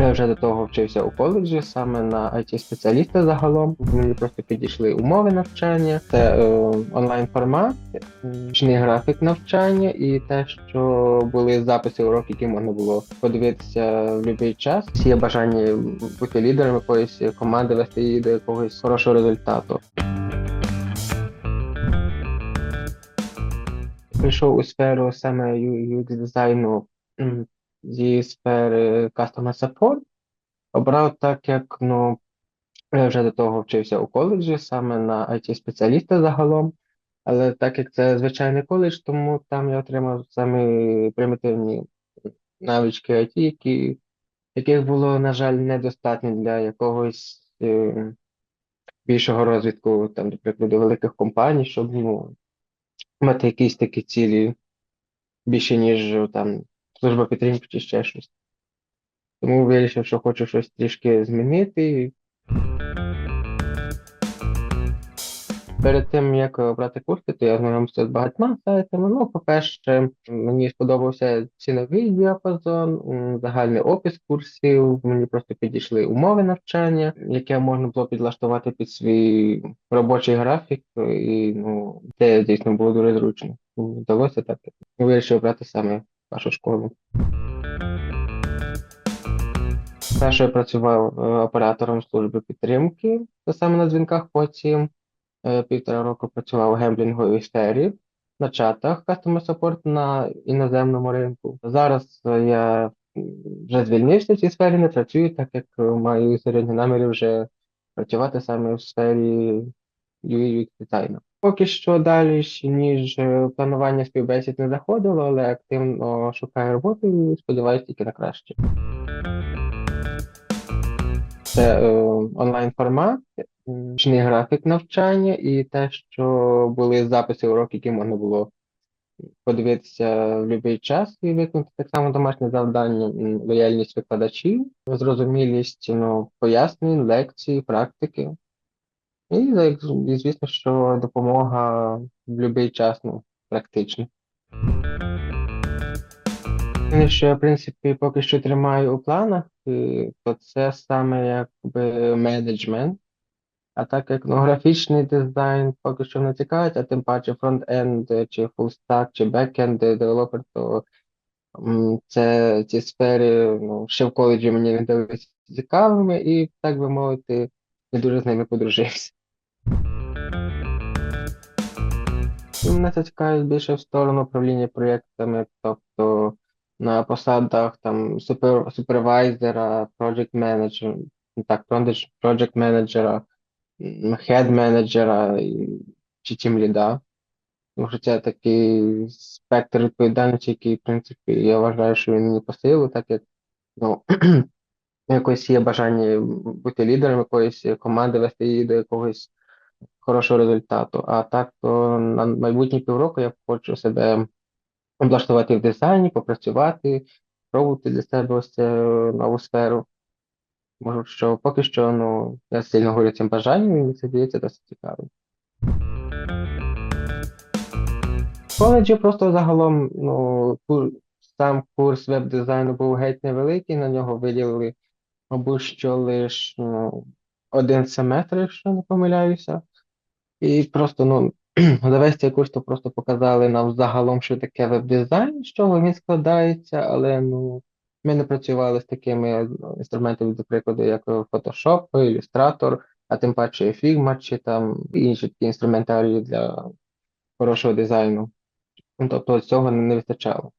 Я вже до того вчився у коледжі, саме на it спеціаліста загалом. Мені просто підійшли умови навчання, це е, онлайн формат, ручний графік навчання і те, що були записи уроків, які можна було подивитися в будь-який час. Всі є бажання бути лідером якоїсь команди, вести її до якогось хорошого результату. Прийшов у сферу саме UX дизайну зі сфери Customer Support. Обрав так, як ну, я вже до того вчився у коледжі, саме на it спеціаліста загалом. Але так як це звичайний коледж, тому там я отримав самі примітивні навички IT, які, яких було, на жаль, недостатньо для якогось е, більшого розвитку, там, до прикладу, великих компаній, щоб ну, мати якісь такі цілі більше, ніж там служба підтримки чи ще щось. Тому вирішив, що хочу щось трішки змінити. Перед тим, як обрати курси, то я ознайомився з багатьма сайтами. Ну, по-перше, мені сподобався ціновий діапазон, загальний опис курсів, мені просто підійшли умови навчання, яке можна було підлаштувати під свій робочий графік, і ну, це дійсно було дуже зручно. Вдалося так. Вирішив обрати саме вашу школу. Спершу я працював е, оператором служби підтримки, саме на дзвінках, потім е, півтора року працював у гемблінговій сфері, на чатах Customer Support на іноземному ринку. Зараз я вже звільнився в цій сфері, не працюю, так як маю серйозні наміри вже працювати саме в сфері UI дизайну. Поки що далі, ніж е, планування співбесід не заходило, але активно шукаю роботу і сподіваюся тільки на краще. Це е, онлайн формат, м, ручний графік навчання і те, що були записи уроків, які можна було подивитися в будь-який час і виконати так само домашнє завдання, лояльність викладачів, зрозумілість ну, пояснень, лекцій, практики. І, як- і звісно, що допомога в будь-який час ну, практично. Єдине, що я, в принципі, поки що тримаю у планах, то це саме якби менеджмент. А так як ну, графічний дизайн поки що не цікавить, а тим паче фронт-енд чи фулстак, чи бек-енд девелопер, то це ці сфери ну, ще в коледжі мені не дивилися цікавими, і, так би мовити, не дуже з ними подружився. Мене це цікавить більше в сторону управління проєктами, тобто на посадах там супер, супервайзера, project менеджера, так, project менеджера, хед менеджера чи тім ліда. Тому що це такий спектр відповідальності, який, в принципі, я вважаю, що він мені по так як ну, якось є бажання бути лідером якоїсь команди, вести її до якогось хорошого результату. А так, то на майбутні півроку я хочу себе облаштувати в дизайні, попрацювати, пробувати для себе ось цю нову сферу. Можу, що поки що ну, я сильно горю цим бажанням, і це здається досить цікавим. В коледжі просто загалом ну, кур- сам курс веб-дизайну був геть невеликий, на нього виділили, мабуть, що лише ну, один семестр, якщо не помиляюся. І просто ну, за весь цей курс то просто показали нам загалом, що таке веб-дизайн, з чого він складається, але ну, ми не працювали з такими ну, інструментами, до прикладу, як Photoshop, Illustrator, а тим паче Figma чи там інші такі інструментарії для хорошого дизайну. Ну, тобто цього не вистачало.